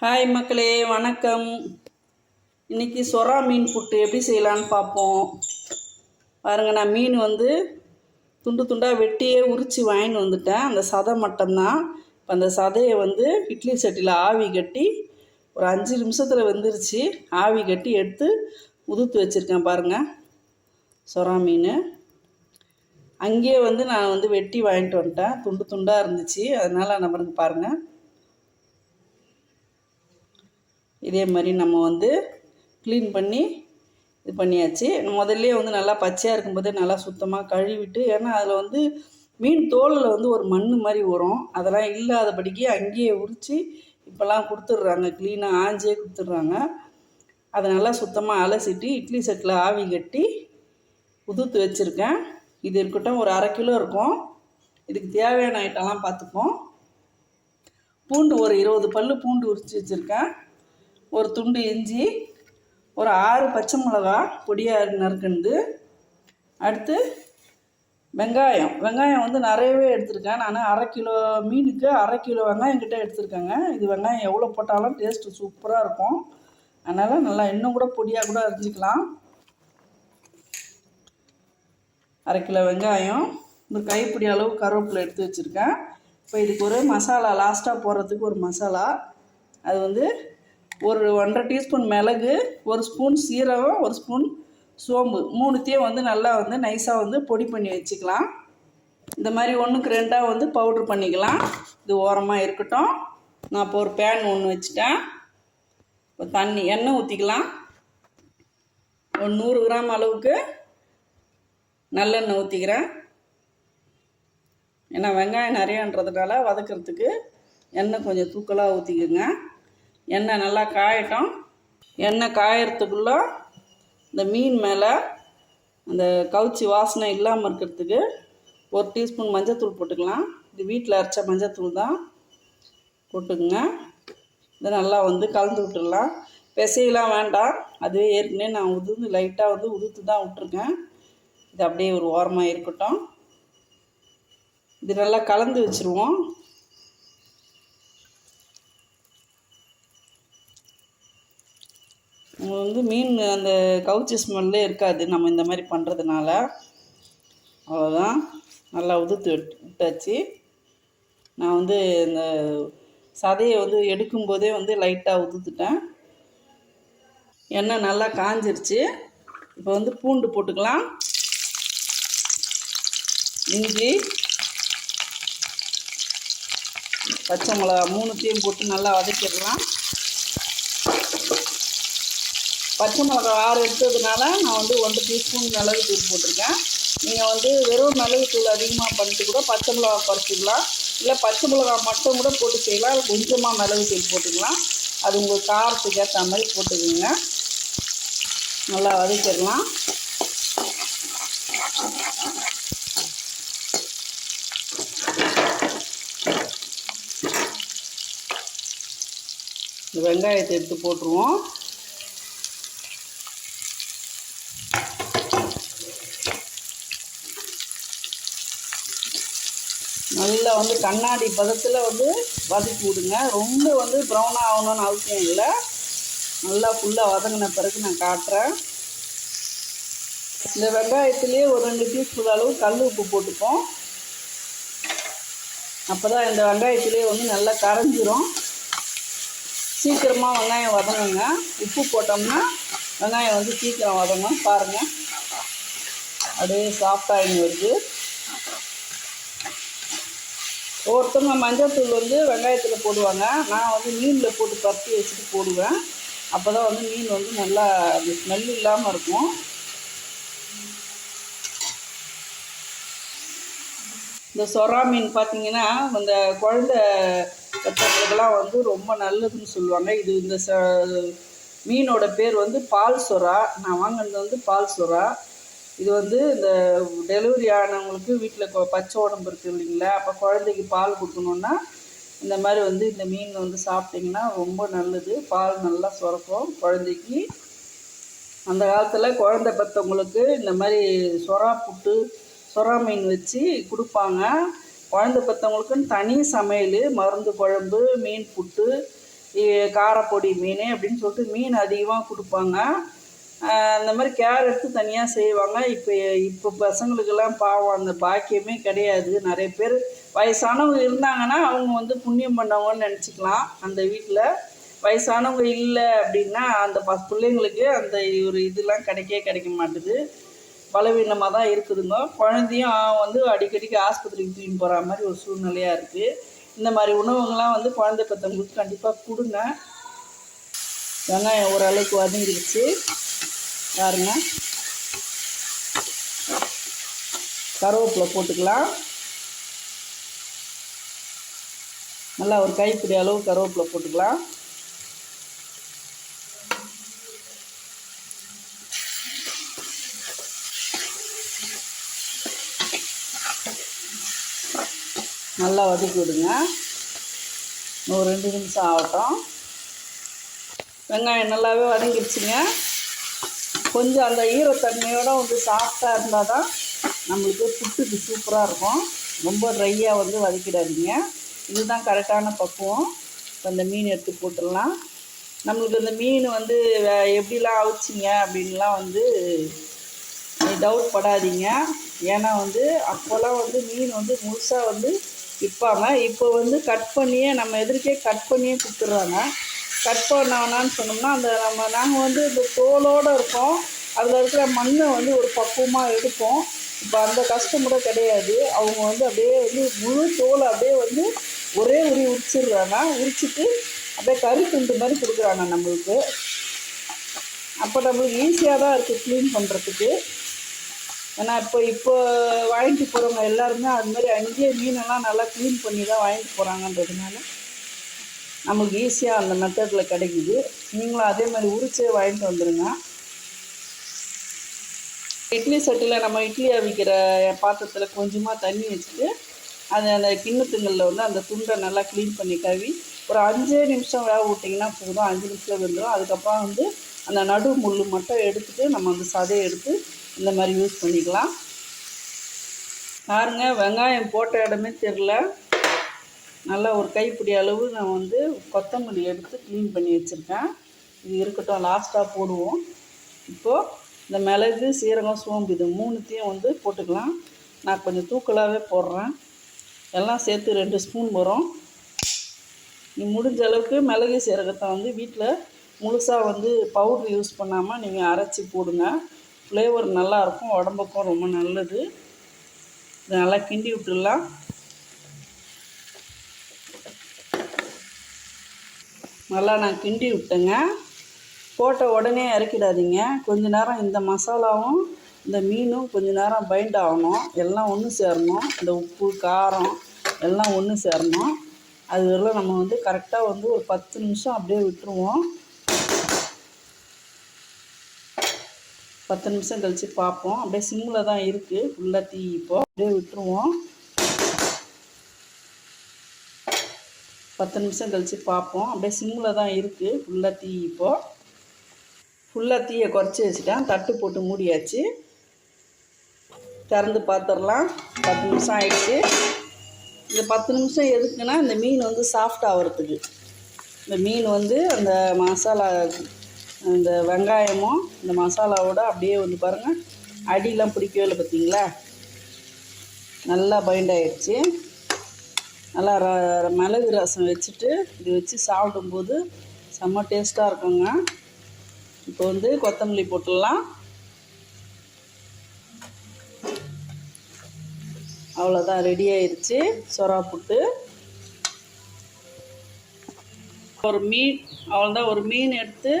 Hi மக்களே வணக்கம். இன்னைக்கு சொரா மீன் புட்டு எப்படி செய்யலான்னு பார்ப்போம். பாருங்க நான் மீன் வந்து துண்டு துண்டாக வெட்டியே உரித்து வாங்கின்னு வந்துட்டேன். அந்த சதை மட்டும்தான். இப்போ அந்த சதையை வந்து இட்லி சட்டியில் ஆவி கட்டி ஒரு அஞ்சு நிமிஷத்தில் வெந்துருச்சு. ஆவி கட்டி எடுத்து உதுத்து வச்சுருக்கேன் பாருங்கள் சொரா மீன். அங்கேயே வந்து நான் வந்து வெட்டி வாங்கிட்டு வந்துட்டேன். துண்டு துண்டாக இருந்துச்சு. அதனால் நம்ம பாருங்கள் இதே மாதிரி நம்ம வந்து க்ளீன் பண்ணி இது பண்ணியாச்சு. முதல்ல வந்து நல்லா பச்சையாக இருக்கும்போதே நல்லா சுத்தமாக கழுவிட்டு ஏன்னா அதில் வந்து மீன் தோலில் வந்து ஒரு மண் மாதிரி வரும். அதெல்லாம் இல்லாதபடிக்கு அங்கேயே உரித்து இப்போல்லாம் கொடுத்துட்றாங்க. க்ளீனாக ஆஞ்சே கொடுத்துட்றாங்க. அதை நல்லா சுத்தமாக அலசிட்டு இட்லி செட்டில் ஆவி கட்டி உதுத்து வச்சுருக்கேன். இது இருக்கட்டும் ஒரு அரை கிலோ இருக்கும். இதுக்கு தேவையான ஐட்டம்லாம் பார்த்துப்போம். பூண்டு ஒரு இருபது பல் பூண்டு உரித்து வச்சுருக்கேன். ஒரு துண்டு இஞ்சி ஒரு ஆறு பச்சை மிளகா பொடியாக நறுக்குண்டு அடுத்து வெங்காயம். வெங்காயம் வந்து நிறையவே எடுத்திருக்கேன். நான் அரை கிலோ மீனுக்கு அரை கிலோ வெங்காயம் கிட்ட எடுத்திருக்கேங்க. இது வெங்காயம் எவ்வளோ போட்டாலும் டேஸ்ட்டு சூப்பராக இருக்கும். அதனால் நல்லா இன்னும் கூட பொடியாக கூட அரிஞ்சிக்கலாம். அரை கிலோ வெங்காயம். இந்த கைப்பிடி அளவு கருவேப்பிலை எடுத்து வச்சுருக்கேன். இப்போ இதுக்கு ஒரு மசாலா லாஸ்ட்டாக போடுறதுக்கு ஒரு மசாலா. அது வந்து ஒரு ஒன்றரை டீஸ்பூன் மிளகு ஒரு ஸ்பூன் சீரகம் ஒரு ஸ்பூன் சோம்பு. மூணுத்தையும் வந்து நல்லா வந்து நைஸாக வந்து பொடி பண்ணி வச்சுக்கலாம். இந்த மாதிரி ஒன்றுக்கு ரெண்டாக வந்து பவுட்ரு பண்ணிக்கலாம். இது ஓரமாக இருக்கட்டும். நான் இப்போ ஒரு பேன் ஒன்று வச்சுட்டேன். இப்போ தண்ணி எண்ணெய் ஊற்றிக்கலாம் ஒரு நூறு கிராம் அளவுக்கு நல்லெண்ணெய் ஊற்றிக்கிறேன் ஏன்னா வெங்காயம் நிறையன்றதுனால வதக்கிறதுக்கு எண்ணெய் கொஞ்சம் தூக்கலாக ஊற்றிக்கோங்க எண்ணெய் நல்லா காயட்டும். எண்ணெய் காயறதுக்குள்ளே இந்த மீன் மேலே அந்த கவுச்சி வாசனை இல்லாமல் இருக்கிறதுக்கு ஒரு டீஸ்பூன் மஞ்சத்தூள் போட்டுக்கலாம். இது வீட்டில் அரைச்ச மஞ்சத்தூள் தான். போட்டுக்குங்க. இதை நல்லா வந்து கலந்து விட்டுடலாம். பிசையெல்லாம் வேண்டாம். அதுவே ஏற்கனவே நான் உதுந்து லைட்டாக வந்து உதுத்து தான் விட்ருக்கேன் இது அப்படியே ஒரு ஓரமாக இருக்கட்டும். இது நல்லா கலந்து வச்சுருவோம். வந்து மீன் அந்த கவுச்சி ஸ்மெல்லே இருக்காது. நம்ம இந்த மாதிரி பண்ணுறதுனால அவ்வளோதான் நல்லா உதுத்து விட்டாச்சு. நான் வந்து இந்த சதையை வந்து எடுக்கும்போதே வந்து லைட்டாக உதுத்துட்டேன். எண்ணெய் நல்லா காஞ்சிருச்சு. இப்போ வந்து பூண்டு போட்டுக்கலாம். இஞ்சி. பச்சை மிளகா மூணுத்தையும் போட்டு நல்லா வதக்கிடலாம். பச்சை மிளகா ஆறு எடுத்ததுனால நான் வந்து ஒன்றரை டீஸ்பூன் மிளகு தூள் போட்டிருக்கேன். நீங்கள் வந்து வெறும் மிளகு தூள் அதிகமாக பண்ணிட்டு கூட பச்சை மிளகா குறைச்சிக்கலாம். இல்லை பச்சை மிளகா மட்டும் கூட போட்டு செய்யலாம். கொஞ்சமாக மிளகு தூள் போட்டுக்கலாம். அது உங்கள் காரத்துக்கு ஏற்ற மாதிரி போட்டுக்கோங்க. நல்லா வதக்கிடலாம். வெங்காயத்தை எடுத்து போட்டுருவோம். நல்லா வந்து கண்ணாடி பதத்தில் வந்து வதக்கி விடுங்க. ரொம்ப வந்து ப்ரௌன் ஆகணும்னு அவசியம் இல்லை. நல்லா ஃபுல்லாக வதங்கின பிறகு நான் காட்டுறேன். இந்த வெங்காயத்துலேயே ஒரு ரெண்டு டீஸ்பூன் அளவு கல் உப்பு போட்டுப்போம். அப்போ தான் இந்த வெங்காயத்துலேயே வந்து நல்லா கரைஞ்சிரும். சீக்கிரமாக வெங்காயம் வதங்குங்க. உப்பு போட்டோம்னா வெங்காயம் வந்து சீக்கிரம் வதங்கும் பாருங்கள் அப்படியே சாஃப்டாகி வருது. ஒவ்வொருத்தவங்க மஞ்சள்தூள் வந்து வெங்காயத்தில் போடுவாங்க. நான் வந்து மீனில் போட்டு பருத்தி வச்சுட்டு போடுவேன். அப்போ தான் வந்து மீன் வந்து நல்லா அந்த ஸ்மெல் இல்லாமல் இருக்கும். இந்த சொரா மீன் பார்த்தீங்கன்னா இந்த குழந்தை பெற்றவங்களுக்கெல்லாம் வந்து ரொம்ப நல்லதுன்னு சொல்லுவாங்க. இது இந்த ச மீனோட பேர் வந்து பால் சொரா நான் வாங்கினது வந்து பால் சொரா இது வந்து இந்த டெலிவரி ஆனவங்களுக்கு வீட்டில் பச்சை உடம்பு இருக்குது இல்லைங்களா? அப்போ குழந்தைக்கு பால் கொடுக்கணுன்னா இந்த மாதிரி வந்து இந்த மீன் வந்து சாப்பிட்டிங்கன்னா ரொம்ப நல்லது. பால் நல்லா சுரக்கும் குழந்தைக்கு அந்த காலத்தில் குழந்தை பெற்றவங்களுக்கு இந்த மாதிரி சொரா புட்டு சொரா மீன் வச்சு கொடுப்பாங்க. குழந்தை பெற்றவங்களுக்குன்னு தனி சமையல் மருந்து குழம்பு மீன் புட்டு காரப்பொடி மீன் அப்படின்னு சொல்லிட்டு மீன் அதிகமாக கொடுப்பாங்க. அந்த மாதிரி கேர் எடுத்து தனியாக செய்வாங்க. இப்போ இப்போ பசங்களுக்கெல்லாம் பாவம் அந்த பாக்கியமே கிடையாது. நிறைய பேர் வயசானவங்க இருந்தாங்கன்னா அவங்க வந்து புண்ணியம் பண்ணவங்கன்னு நினச்சிக்கலாம். அந்த வீட்டில் வயசானவங்க இல்லை அப்படின்னா அந்த ப பிள்ளைங்களுக்கு அந்த ஒரு இதெல்லாம் கிடைக்கவே கிடைக்க மாட்டுது. பலவீனமாக தான் இருக்குதுங்க. குழந்தையும் வந்து அடிக்கடிக்கு ஆஸ்பத்திரிக்கு தூக்கி போகிற மாதிரி ஒரு சூழ்நிலையாக இருக்குது இந்த மாதிரி உணவுங்கள்லாம் வந்து குழந்தை பெற்றவங்களுக்கு கண்டிப்பாக கொடுங்க. வெங்காயம் ஓரளவுக்கு வதங்கிடுச்சு பாருங்க. கருவேப்பிலை போட்டுக்கலாம். நல்லா ஒரு கைப்பிடி அளவு கருவேப்பிலை போட்டுக்கலாம். நல்லா வதக்கி விடுங்க ஒரு ரெண்டு நிமிஷம் ஆகட்டும். வெங்காயம் நல்லாவே வதங்கிடுச்சுங்க கொஞ்சம் அந்த ஈரத்தன்மையோடு வந்து சாஃப்டாக இருந்தால் தான் நம்மளுக்கு புட்டுக்கு சூப்பராக இருக்கும். ரொம்ப ட்ரையாக வந்து வதக்கிடாதீங்க. இதுதான் கரெக்டான பக்குவம். இப்போ இந்த மீன் எடுத்து போட்டுடலாம். நம்மளுக்கு இந்த மீன் வந்து வே- எப்படிலாம் அவிச்சிங்க அப்படின்லாம் வந்து டவுட் படாதீங்க. ஏன்னா வந்து அப்போல்லாம் வந்து மீன் வந்து முழுசாக வந்து விற்பாங்க. இப்போ வந்து கட் பண்ணியே நம்ம எதிர்க்கே கட் பண்ணியே கொடுத்துட்றாங்க. கட் பண்ண சொன்னோம்னா அந்த நம்ம நாங்கள் வந்து இந்த தோலோடு இருக்கோம். அதில் இருக்கிற மண்ணை வந்து ஒரு பக்குவமாக எடுப்போம். இப்போ அந்த கஷ்டம் கூட கிடையாது. அவங்க வந்து அப்படியே வந்து முழு தோலை அப்படியே வந்து ஒரே உரி உரிச்சிடுறாங்க. உரிச்சிட்டு அப்படியே கறி துண்டு மாதிரி கொடுக்குறாங்க நம்மளுக்கு. அப்போ நம்மளுக்கு ஈஸியாக தான் இருக்குது க்ளீன் பண்ணுறதுக்கு ஏன்னா இப்போ இப்போ வாங்கிட்டு போகிறவங்க எல்லாருமே அது மாதிரி அங்கேயே மீனெல்லாம் நல்லா க்ளீன் பண்ணி தான் வாங்கிட்டு போகிறாங்கன்றதுனால நம்மளுக்கு ஈஸியாக அந்த மெத்தடில் கிடைக்குது. நீங்களும் அதே மாதிரி உரிச்சே வாங்கிட்டு வந்துடுங்க இட்லி சட்டியில் நம்ம இட்லி அவிக்கிற பாத்திரத்தில் கொஞ்சமாக தண்ணி வச்சுட்டு அது அந்த கிண்ணத்துங்களில் வந்து அந்த துண்டை நல்லா க்ளீன் பண்ணி கழுவி ஒரு அஞ்சே நிமிஷம் வேக விட்டிங்கன்னா போதும். அஞ்சு நிமிஷத்தில் வெந்துடும் அதுக்கப்புறம் வந்து அந்த நடு முள் மட்டும் எடுத்துகிட்டு நம்ம அந்த சதையை எடுத்து இந்த மாதிரி யூஸ் பண்ணிக்கலாம். பாருங்க வெங்காயம் போட்ட இடமே தெரில நல்லா ஒரு கைப்பிடி அளவு நான் வந்து கொத்தமல்லி எடுத்து க்ளீன் பண்ணி வச்சுருக்கேன். இது இருக்கட்டும் லாஸ்ட்டாக போடுவோம். இப்போது இந்த மிளகு சீரகம் சோம்பு இது மூணுத்தையும் வந்து போட்டுக்கலாம். நான் கொஞ்சம் தூக்கலாகவே போடுறேன். எல்லாம் சேர்த்து ரெண்டு ஸ்பூன் வரும். நீ முடிஞ்ச அளவுக்கு மிளகு சீரகத்தை வந்து வீட்டில் முழுசாக வந்து பவுட்ரு யூஸ் பண்ணாமல் நீங்கள் அரைச்சி போடுங்க. ஃப்ளேவர் நல்லாயிருக்கும் உடம்புக்கும் ரொம்ப நல்லது. இதை நல்லா கிண்டி விட்டுடலாம். நல்லா நான் கிண்டி விட்டேங்க. போட்ட உடனே இறக்கிடாதீங்க. கொஞ்ச நேரம் இந்த மசாலாவும் இந்த மீனும் கொஞ்ச நேரம் பைண்ட் ஆகணும். எல்லாம் ஒன்று சேரணும். இந்த உப்பு காரம் எல்லாம் ஒன்று சேரணும். அது வரலாம் நம்ம வந்து கரெக்டாக வந்து ஒரு பத்து நிமிஷம் அப்படியே விட்டுருவோம். பத்து நிமிஷம் கழித்து பார்ப்போம். அப்படியே சிம்மில் தான் இருக்குது ஃபுல்லாக தீ இப்போ. அப்படியே விட்டுருவோம். பத்து நிமிஷம் கழித்து பார்ப்போம். அப்படியே சிம்மில் தான் இருக்குது ஃபுல்லாக தீ இப்போ. ஃபுல்லாக தீயை குறைச்சி வச்சுட்டேன். தட்டு போட்டு மூடியாச்சு. திறந்து பார்த்துடலாம். பத்து நிமிஷம் ஆயிடுச்சு. இந்த பத்து நிமிஷம் எதுக்குன்னா இந்த மீன் வந்து சாஃப்ட் ஆகிறதுக்கு இந்த மீன் வந்து அந்த மசாலா இந்த வெங்காயமும் இந்த மசாலாவோட அப்படியே வந்து பாருங்கள் அடியெலாம் பிடிக்கவே இல்லை பார்த்தீங்களா? நல்லா பைண்ட் ஆகிடுச்சி நல்லா ர மிளகு ரசம் வச்சுட்டு இது வச்சு சாப்பிடும்போது செம்ம டேஸ்ட்டாக இருக்குங்க. இப்போ வந்து கொத்தமல்லி போட்டுடலாம். அவ்வளோதான் ரெடி ஆயிடுச்சு சொரா புட்டு. ஒரு மீன் அவ்வளோதான் ஒரு மீன் எடுத்து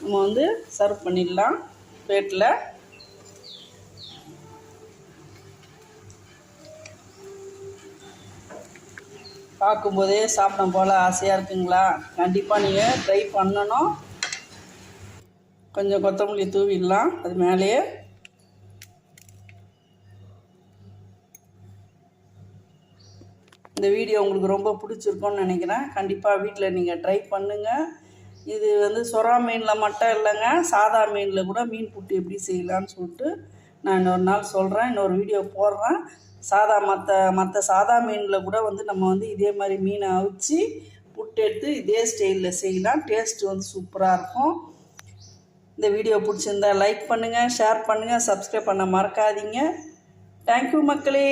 நம்ம வந்து சர்வ் பண்ணிடலாம். பிளேட்டில் பார்க்கும்போதே சாப்பிடும் போல் ஆசையாக இருக்குங்களா? கண்டிப்பாக நீங்கள் ட்ரை பண்ணணும். கொஞ்சம் கொத்தமல்லி தூவிடலாம். அது மேலேயே. இந்த வீடியோ உங்களுக்கு ரொம்ப பிடிச்சிருக்கோன்னு நினைக்கிறேன். கண்டிப்பாக வீட்டில் நீங்கள் ட்ரை பண்ணுங்கள் இது வந்து சொரா மீனில் மட்டும் இல்லைங்க சாதா மீனில் கூட மீன் புட்டு எப்படி செய்யலான்னு சொல்லிட்டு நான் இன்னொரு நாள் சொல்கிறேன் இன்னொரு வீடியோ போடுறேன். சாதா மற்ற மற்ற சாதா மீனில் கூட வந்து நம்ம வந்து இதே மாதிரி மீனை அவிச்சு புட்டு எடுத்து இதே ஸ்டைலில் செய்யலாம். டேஸ்ட் வந்து சூப்பராக இருக்கும். இந்த வீடியோ பிடிச்சிருந்தா லைக் பண்ணுங்கள் ஷேர் பண்ணுங்கள் சப்ஸ்கிரைப் பண்ண மறக்காதீங்க. தேங்க்யூ மக்களே.